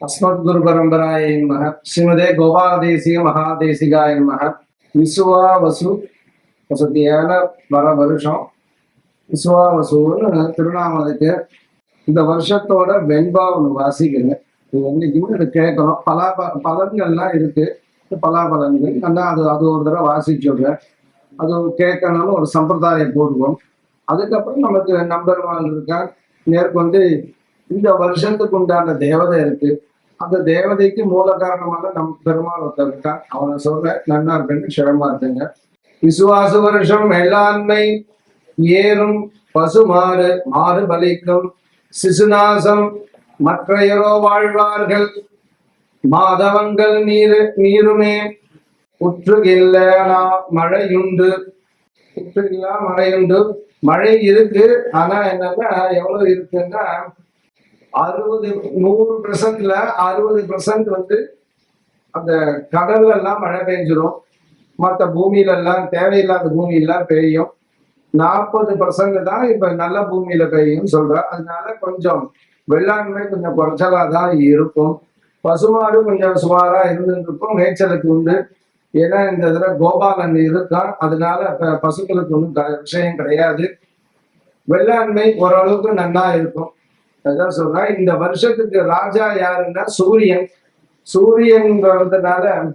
அஸ்மத்குரு பரம்பராய நமக ஸ்ரீமதே கோபாலதேசிக மகாதேசிகாய நமக விசுவா வசு வசதியான வர வருஷம் விசுவா வசுன்னு திருவண்ணாமலைக்கு இந்த வருஷத்தோட வெண்பா ஒன்று வாசிக்குங்க இது என்னைக்குமே இது கேட்கணும். பலா பலன்கள்லாம் இருக்கு. பலாபலன்கள். நல்லா அது அது ஒரு தடவை வாசிச்சுடுறேன் அது கேட்கணும்னு ஒரு சம்பிரதாயம் போடுவோம் அதுக்கப்புறம் நமக்கு நம்பெருமாள் இருக்கா மேற்கொண்டு இந்த வருஷத்துக்கு உண்டான தேவதை இருக்கு. அந்த தேவதைக்கு மூல காரணமான நம் பெருமாள் ஒருத்தருக்கான் அவனை சொல்ற நன்னா இருக்குன்னு சிரமமா இருக்குங்க. விசுவாச வருஷம் எல்லாண்மை ஏறும் பசு மாறு மாறு பலிக்கும் சிசுநாசம் மற்றையரோ வாழ்வார்கள் மாதவங்கள் நீரு நீருமே. உற்றுகில்ல மழையுண்டு. உற்றுகில்லா மழையுண்டு. மழை இருக்கு ஆனா என்னன்னா எவ்வளவு இருக்குன்னா அறுபது நூறு பெர்சன்ட்ல அறுபது பெர்சன்ட் வந்து அந்த கடல்ல எல்லாம் மழை பெஞ்சிடும் மற்ற பூமியில எல்லாம் தேவையில்லாத பூமியெல்லாம் பெய்யும். நாற்பது பர்சன்ட் தான் இப்ப நல்ல பூமியில பெய்யும் சொல்ற. அதனால கொஞ்சம் வெள்ளாண்மை கொஞ்சம் குறைச்சலா தான் இருக்கும். பசுமாடு கொஞ்சம் சுமாரா இருந்துருக்கும் மேய்ச்சலுக்கு உண்டு. ஏன்னா இந்த இதுல கோபாலன் இருக்கான். அதனால பசுக்களுக்கு ஒன்றும் விஷயம் கிடையாது. வெள்ளாண்மை ஓரளவுக்கு நன்னா இருக்கும். அதான் சொல்றேன் இந்த வருஷத்துக்கு ராஜா யாருன்னா சூரியன். சூரியன்றதுனால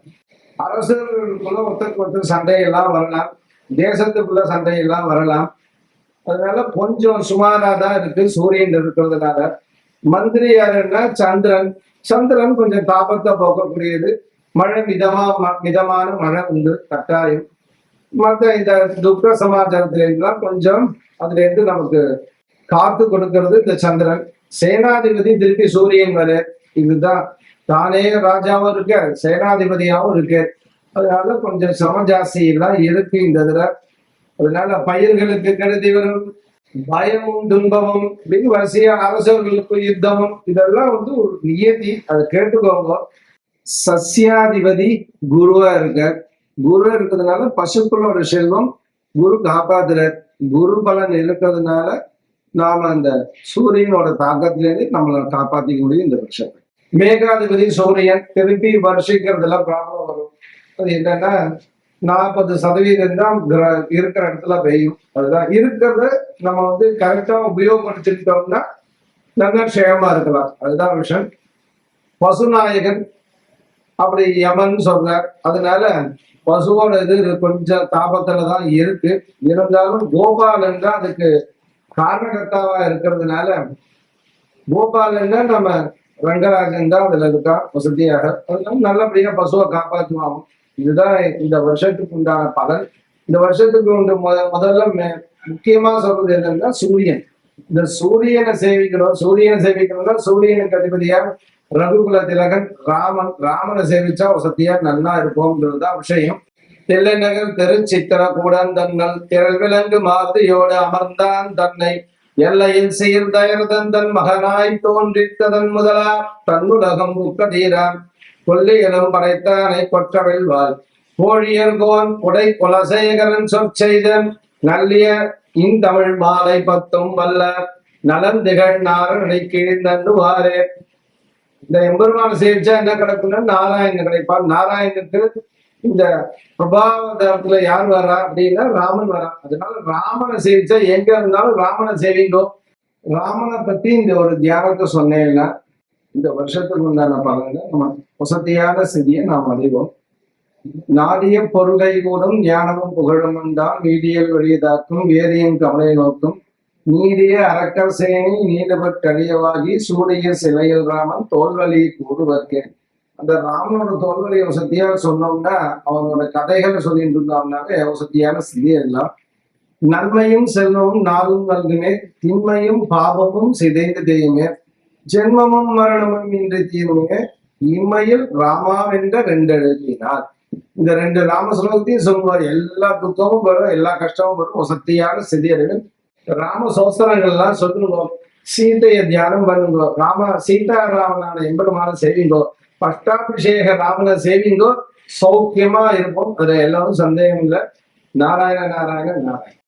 அரசர்களுக்குள்ள ஒருத்தருக்கு ஒருத்தர் சண்டையெல்லாம் வரலாம். தேசத்துக்குள்ள சண்டையெல்லாம் வரலாம். அதனால கொஞ்சம் சுமாரா தான் இருக்கு சூரியன் இருக்கிறதுனால. மந்திரி யாருன்னா சந்திரன். சந்திரன் கொஞ்சம் தாபத்தை போக்கக்கூடியது. மழை மிதமா ம- மிதமான மழை உண்டு கட்டாயம். மற்ற இந்த துக்க சமாச்சாரத்துல எல்லாம் கொஞ்சம் அதுல இருந்து நமக்கு காத்து கொடுக்கிறது இந்த சந்திரன். சேனாதிபதி திருப்பி சூரியன் வர இதுதான். தானே ராஜாவும் இருக்க சேனாதிபதியாவும் இருக்கு. அதனால கொஞ்சம் சம ஜாஸ்தி எல்லாம் இருக்கு இந்த இதுல. அதனால பயிர்களுக்கு கருதி வரும் பயமும் துன்பமும் அப்படின்னு வரிசையா அரசர்களுக்கு யுத்தமும் இதெல்லாம் வந்து ஒரு நியதி. அதை கேட்டுக்கோங்க. சஸ்யாதிபதி குருவா இருக்க குரு இருக்கிறதுனால பசுக்களோட செல்வம் குரு காப்பாத்துற குரு பலன் இருக்கிறதுனால நாம அந்த சூரியனோட தாக்கத்திலேருந்து நம்மளை காப்பாத்திக்க முடியும் இந்த வருஷத்தை மேகாதிபதி சூரியன் திருப்பி வருஷிக்கிறதுல ப்ராப்ளம் வரும். அது என்னன்னா நாற்பது சதவீதம் தான் கிர- இருக்கிற இடத்துல பெய்யும். அதுதான். இருக்கிறத நம்ம வந்து கரெக்டா உபயோகப்படுத்திட்டோம்னா நல்லா க்ஷேமா இருக்கலாம். அதுதான் விஷயம். பசுநாயகன் அப்படி யமன் சொல்றார் அதனால பசுவோட இது கொஞ்சம் தாபத்துல தான் இருக்கு. இருந்தாலும் கோபாலன் தான் அதுக்கு காரணகர்த்தாவா இருக்கிறதுனால கோபாலன் தான் நம்ம ரங்கராஜன் தான் அதுல இருக்கா வசதியாக. அதனால நல்லபடியா பசுவை காப்பாற்றுவாங்க இதுதான் இந்த வருஷத்துக்கு உண்டான பலன். இந்த வருஷத்துக்கு உண்டு முத முதல்ல மே- முக்கியமா சொல்றது என்னன்னா சூரியன். இந்த சூரியனை சேவிக்கிறோம் சூரியனை சேவிக்கிறோம்னா சூரியனுக்கு அதிபதியா ரகுகுல திலகன் ராமன். ராமனை சேவிச்சா வசதியா நல்லா இருக்கும்ன்றது தான் விஷயம். தில்லைநகர் திருச்சித்திர கூடன் தன்னல் திரள் விலங்கு மாதிரியோடு அமர்ந்தான் தன்னை. எல்லையில் சீர்தயர்தன் தன் மகனாய் தோன்றித்ததன் முதலா தன்னுலகம் உக்கதீரான். கொல்லிகளும் படைத்தானை கொற்றவிழ்வாள் கோழியர்கோன் உடை குலசேகரன் சொற்செய்தன் நல்லிய இந்தமிழ் மாலை பத்தும் வல்ல நலன் திகழ் நாரணனை கீழ் நன்றுவாரே இந்த எம்பெருமான சேவிச்சா என்ன கிடைக்கும்னா நாராயணன் கிடைப்பான். நாராயணனுக்கு இந்த பிரபாவதத்துல யார் வரா அப்படின்னா ராமன் வரா. அதனால ராமனை சேவிச்சா எங்க இருந்தாலும் ராமனை சேவிங்கோ ராமனை பத்தி இந்த ஒரு தியானத்தை சொன்னேன்னா இந்த வருஷத்துக்கு உண்டான பலன்களை நம்ம வசதியான செய்தியை நாம் அறிவோம். நாடிய பொருளை கூடும் ஞானமும் புகழும் உண்டாம் நீடியல் வழியதாக்கும் வேதியும் கவலை நோக்கும். நீடிய அரக்கர் சேனி நீண்டபட்டழியவாகி சூடிய சிலையில் ராமன் தோல்வழி கூடுவர்க்கே அந்த ராமனோட தோல்வழி வசதியா சொன்னோம்னா அவனோட கதைகள் சொல்லிட்டு இருந்தோம்னாவே வசதியான ஸ்திதி எல்லாம் நன்மையும் செல்வமும் நாளும் நல்குமே திண்மையும் பாபமும் சிதைந்து தேயுமே ஜென்மமும் மரணமும் இன்று தீருமே இம்மையில் ராமாவென்ற ரெண்டு எழுதினார் இந்த ரெண்டு ராம ஸ்லோகத்தையும் சொல்லுவார். எல்லா துக்கமும் வரும் எல்லா கஷ்டமும் வரும். வசதியான சிதியர்கள் ராம சோசனங்கள்லாம் சொல்லுங்க சீதையை தியானம் பண்ணுங்க ராம சீதா ராமனான எம்பெருமான செய்யுங்களோ பட்டாபிஷேக ராமனை சேவிங்கோ சௌக்கியமா இருப்போம். அதுல எல்லாரும் சந்தேகம் இல்லை நாராயண நாராயண நாராயண.